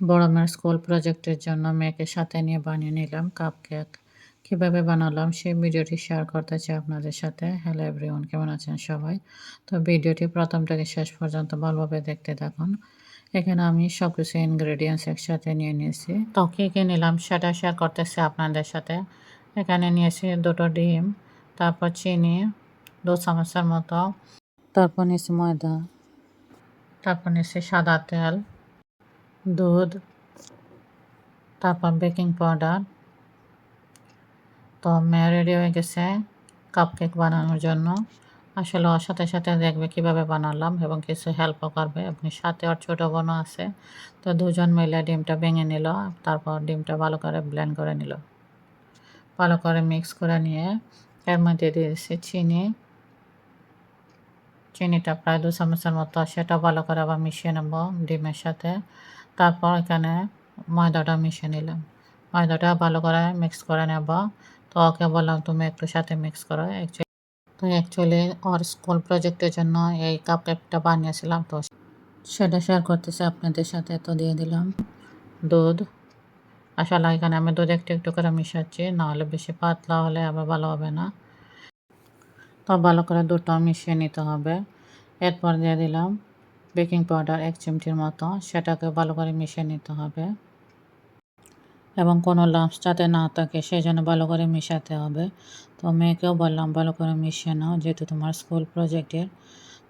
বড় মেয়ের স্কুল প্রজেক্টের জন্য মেয়েকে সাথে নিয়ে বানিয়ে নিলাম কাপ কেক কীভাবে বানালাম সেই ভিডিওটি শেয়ার করতে চাই আপনাদের সাথে। হ্যালো এভরিওয়ান কেমন আছেন সবাই? তো ভিডিওটি প্রথম থেকে শেষ পর্যন্ত ভালোভাবে দেখতে থাকুন। এখানে আমি সব কিছু ইনগ্রেডিয়েন্টস একসাথে নিয়ে নিয়েছি। তো কী কী নিলাম সেটা শেয়ার করতেছি আপনাদের সাথে। এখানে নিয়েছি দুটো ডিম, তারপর চিনি, দু চামচের মতো, তারপর নিয়েছি ময়দা, তারপর নিয়েছি সাদা তেল। দুধ, তারপর বেকিং পাউডার তো মেয়ে রেডি হয়ে গেছে কাপকেক বানানোর জন্য। আসলে ওর সাথে সাথে দেখবে কীভাবে বানালাম এবং কিছু হেল্পও করবে। আপনি সাথে ওর ছোটো বোনও আছে, তো দুজন মিলে ডিমটা ভেঙে নিল, তারপর ডিমটা ভালো করে ব্লেন্ড করে নিল। ভালো করে মিক্স করে নিয়ে এর মধ্যে দিয়েছি চিনি। চিনিটা প্রায় দু চামচের মতো, সেটা ভালো করে আবার মিশিয়ে নেব ডিমের সাথে। তারপর এখানে ময়দাটা মিশিয়ে নিলাম। ময়দাটা ভালো করে মিক্স করে নেব। তো ওকে বললাম, তুমি একটু সাথে মিক্স করো। তো অ্যাকচুয়ালি ওর স্কুল প্রজেক্টের জন্য এই কাপ কেকটা বানিয়েছিলাম। তো সেটা শেয়ার করতেছি আপনাদের সাথে তো দিয়ে দিলাম। দুধ। আসলে এখানে আমি দুধ একটু একটু করে মিশাচ্ছি নাহলে বেশি পাতলা হলে আবার ভালো হবে না। তো ভালো করে দুধটা মিশিয়ে নিতে হবে। এরপর দিয়ে দিলাম বেকিং পাউডার এক চিমটির মতো, সেটাকে ভালো করে মিশিয়ে নিতে হবে। এবং কোনো লাম্পস যাতে না থাকে সেই জন্য ভালো করে মিশাতে হবে। তো মেয়েকেও বললাম, ভালো করে মিশিয়ে নাও, যেহেতু তোমার স্কুল প্রজেক্টের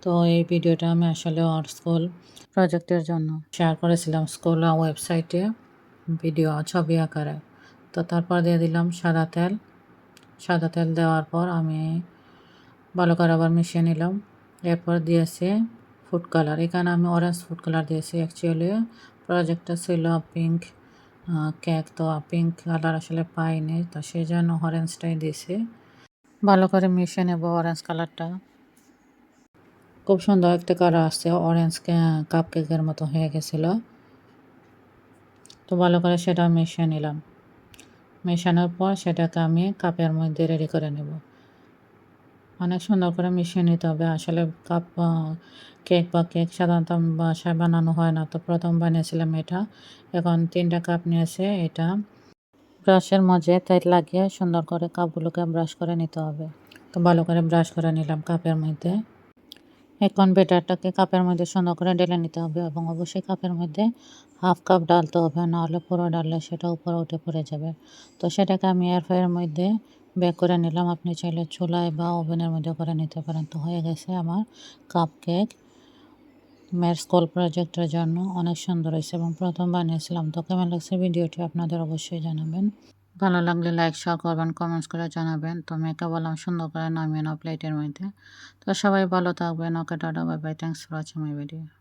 তো এই ভিডিওটা আমি আসলে ওর স্কুল প্রজেক্টের জন্য শেয়ার করেছিলাম স্কুল ওয়েবসাইটে ভিডিও ছবি আকারে। তো তারপর দিয়ে দিলাম সাদা তেল। সাদা তেল দেওয়ার পর আমি ভালো করে আবার মিশিয়ে নিলাম। এরপর দিয়েছি ফুড কালার এখানে আমি অরেঞ্জ ফুড কালার দিয়েছি অ্যাকচুয়ালি প্রজেক্টটা ছিল পিঙ্ক কেক তো পিঙ্ক কালার আসলে পাইনি, তো সেই জন্য অরেঞ্জটাই দিয়েছি। ভালো করে মিশিয়ে নেব অরেঞ্জ কালারটা খুব সুন্দর একটা কালার আসছে অরেঞ্জ কাপ কেকের মতো হয়ে গেছিল। তো ভালো করে সেটা মিশিয়ে নিলাম। মেশানোর পর সেটাকে আমি কাপের মধ্যে রেডি করে নেব। অনেক সুন্দর করে মিশিয়ে নিতে হবে। আসলে কাপ কেক বা কেক সাধারণত বাসায় বানানো হয় না। তো প্রথম বানিয়েছিলাম এটা। এখন তিনটা কাপ নিয়েছে এটা। ব্রাশের মধ্যে তেল লাগিয়ে সুন্দর করে কাপগুলোকে ব্রাশ করে নিতে হবে। তো ভালো করে ব্রাশ করে নিলাম কাপের মধ্যে। এখন বেটারটাকে কাপের মধ্যে সুন্দর করে ঢেলে নিতে হবে এবং অবশ্যই কাপের মধ্যে হাফ কাপ ডালতে হবে। নাহলে পুরো ডাললে সেটা উপরে উঠে পড়ে যাবে। তো সেটাকে আমি এয়ার এয়ারফ্রায়ারের মধ্যে বেক করে নিলাম। আপনি চাইলে চুলায় বা ওভেনের মধ্যে করে নিতে পারেন। তো হয়ে গেছে আমার কাপ কেক মেয়ের স্কুল প্রজেক্টের জন্য। অনেক সুন্দর হয়েছে এবং প্রথম বানিয়েছিলাম। তো কেমন লাগছে ভিডিওটি আপনাদের অবশ্যই জানাবেন। ভালো লাগলে লাইক শেয়ার করবেন কমেন্টস করে জানাবেন। তো মেয়েকে বললাম সুন্দর করে নামিয়ে নাও প্লেটের মধ্যে। তো সবাই ভালো থাকবেন। Okay, tata bye bye thanks for watching my video